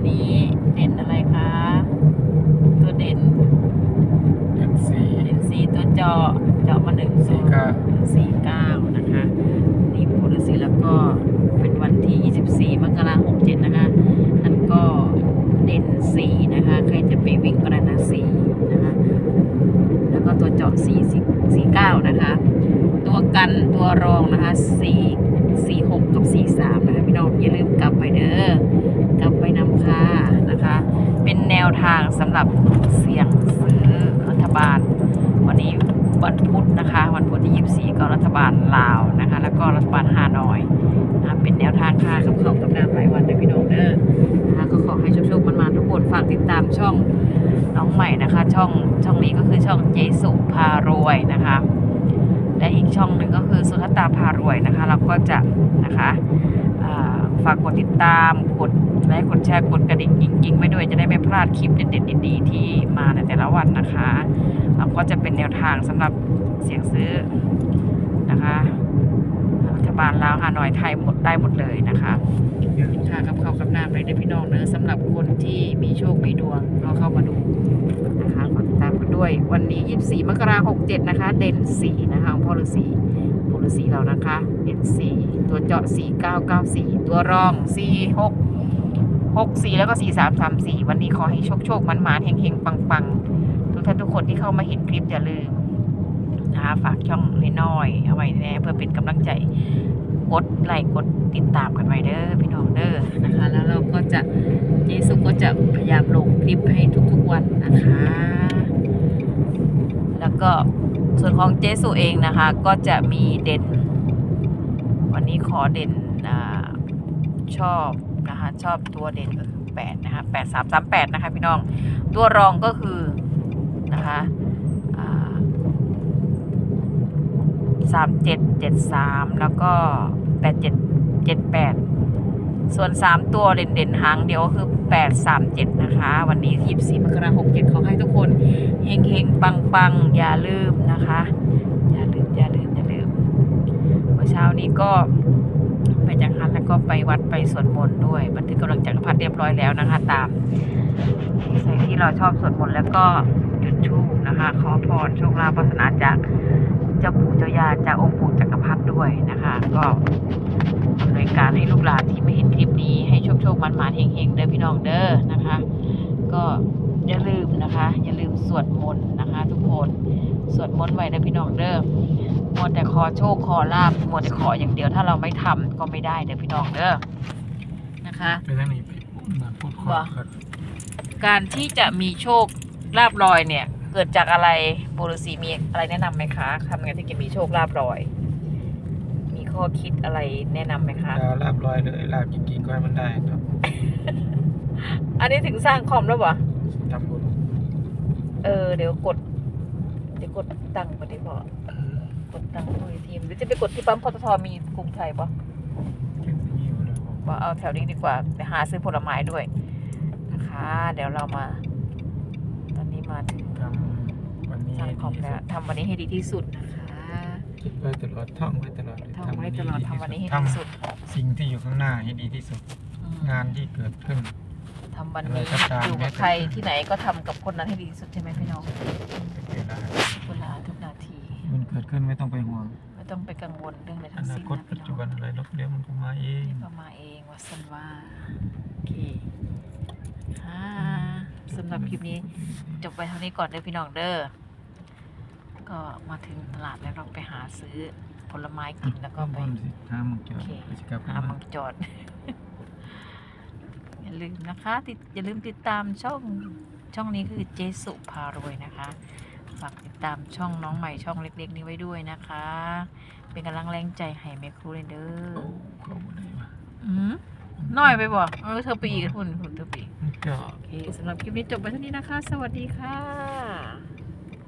วันนี้เด่นอะไรคะ ตัวเด่นเอ็นซีเด่นสี่ตัวเจาะเจาะมาหนึ่งสี่เก้าสี่เก้านะคะ นี่โพลิสีแล้วก็เป็นวันที่ 24 มกราคม67 นะคะ นั่นก็เด่นสี่นะคะ ใครจะไปวิ่งก็ได้นะสี่นะคะ แล้วก็ตัวเจาะสี่สี่สี่เก้านะคะ ตัวกันตัวรองนะคะสี่ สี่หกกับสี่สามนะคะพี่น้องอย่าลืมกลับไปเด้อกลับไปนำค่านะคะ เป็นแนวทางสำหรับเสี่ยงซื้อรัฐบาล วันนี้วันพุธนะคะ วันพุธที่24ก็รัฐบาลลาวนะคะ แล้วก็รัฐบาลฮานอยนะคะเป็นแนวทางค่ากับเขากับน้ำรายวันเด้อพี่น้องเด้อนะคะก็ขอให้โชคๆมันมาทุกคนฝากติดตามช่องน้องใหม่นะคะ ช่องช่องนี้ก็คือช่องเจสุพารวยนะคะ และอีกช่องหนึ่งก็คือสุทัตตาพารวยนะคะ เราก็จะนะคะฝากกดติดตามกดไลค์กดแชร์กดกระดิ่งกิ๊งๆไว้ด้วยจะได้ไม่พลาดคลิปเด็ดๆดีๆที่มาในแต่ละวันนะคะเราก็จะเป็นแนวทางสำหรับเสียงซื้อนะคะรัฐบาลลาวฮานอยไทยหมดได้หมดเลยนะคะค่ะกับเขากับน้ำเลยด้พี่น้องเนอะสำหรับคนที่มีโชคมีดวงก็เข้ามาดูนะคะ ด้วย วันนี้24มกราคม67นะคะ เด่น4นะคะของพ่อฤาษีพ่อฤาษีเรานะคะ เด่น4ตัวเจาะ4994ตัวรอง46 64แล้วก็4334วันนี้ขอให้โชคโชคมันมาเฮงเฮงปังปังทุกท่านทุกคนที่เข้ามาเห็นคลิปอย่าลืมนะคะฝากช่องน้อยๆเอาไว้แน่เพื่อเป็นกำลังใจกดไลค์กดติดตามกันไว้เด้อพี่น้องเด้อนะคะ แล้วเราก็จะเจสุก็จะพยายามลงคลิปให้ทุกๆวันนะคะ ก็ส่วนของเจสุเองนะคะ ก็จะมีเด่น วันนี้ขอเด่นอชอบนะคะ ชอบตัวเด่นก็คือแปดนะคะแปดสามสามแปดนะคะพี่น้อง ตัวรองก็คือนะคะสามเจ็ดเจ็ดสามแล้วก็แปดเจ็ดเจ็ดแปด ส่วนสามตัวเด่นๆหางเดียวก็คือแปดสามเจ็ดนะคะ วันนี้ยี่สี่มกราคมเจ็ดขอให้ทุกคนเฮงเฮงปังปังอย่าลืมนะคะ อย่าลืม อย่าลืม อย่าลืมเมื่อเช้านี้ก็ไปจังหันแล้วก็ไปวัดไปสวดมนต์ด้วย บันทึกกำลังจักรพรรดิเรียบร้อยแล้วนะคะ ตามสิ่งที่เราชอบสวดมนต์แล้วก็จุดธูปนะคะ ขอพรโชคลาภวาสนาจากเจ้าปู่เจ้ายาจากองค์ปู่จักรพรรดิด้วยนะคะ ก็ อำนวยการให้ลูกหลานที่ไม่เห็นคลิปนี้ให้โชคโชคมันมาเฮงเฮงๆเด้อพี่น้องเด้อนะคะ ก็อย่าลืมนะคะ อย่าลืมสวดมนต์นะคะ ทุกคนสวดมนต์ไว้นะพี่น้องเด้อมัวแต่ขอโชคขอลาบมัวแต่ขออย่างเดียวถ้าเราไม่ทำก็ไม่ได้เด้อพี่น้องเด้อนะคะไปทางนี้ไปมาพูดขอบ่ครับการที่จะมีโชคลาบลอยเนี่ย เกิดจากอะไรบุรุษีมีอะไรแนะนำไหมคะทำไงที่จะมีโชคลาบลอยมี ข้อคิดอะไรแนะนำไหมคะดาวลาบลอยเลยลาบจริงๆก็ให้มันได้ครับอันนี้ถึงสร้างคอมแล้ววะทำบุญเออเดี๋ยวกด เดี๋ยวกดตังค์มาดิพอกดตังค์ด้วยทีมหรือจะไปกดที่ปั๊มปตทมีกรุงไทยปะเก็บนี้อยู่แล้วผมว่าเอาแถวนี้ดีกว่าไปหาซื้อผลไม้ด้วยนะคะ เดี๋ยวเรามา ตอนนี้มาถึงทำวันนี้สร้างคอมดีแล้วทำวันนี้ให้ดีที่สุดนะคะ คิดไว้ตลอดท่องไว้ตลอดเลยทำไว้ตลอดทำวันนี้ให้ทดีที่สุดำสิ่งที่อยู่ข้างหน้าให้ดีที่สุดอืมงานที่เกิดขึ้นทำวันนี้อะไรก็ตามอยู่กับใครที่ไหนก็ทำกับคนนั้นให้ดีที่สุดใช่ไหมพี่น้องเป็นเวลาเวลาทุกนาที มันเกิดขึ้นไม่ต้องไปห่วงไม่ต้องไปกังวลเรื่องอะไรอทั้งนาสิ้นคตนะปัพี่จน้จุองบันอะไรลบเดี๋ยวมันก็มาเองก็มาเองวัสันว่าโอเคค่ะสำหรับคลิปนี้จบไปเท่านี้ก่อนเด้อพี่น้องเด้อ ก็มาถึงตลาดแล้วเราไปหาซื้อผลไม้กินแล้วก็ไปบนสิห้าโมงเจอโอเคไปสิกลับหามามังจอด อย่าลืมนะคะติดอย่าลืมติดตามช่องช่องนี้คือเจสุพารวยนะคะฝากติดตามช่องน้องใหม่ช่องเล็ก ๆ นี้ไว้ด้วยนะคะ เป็นกำลังแรงใจให้แม่ครูเลยเด้อโอ้เขาบ่ได้ว่าอืมน้อยไปบ่เออเธอไปอีกหุ่นหุ่นเธอไปอีกมันก็โอเคสำหรับคลิปนี้จบไปเท่านี้นะคะ สวัสดีค่ะ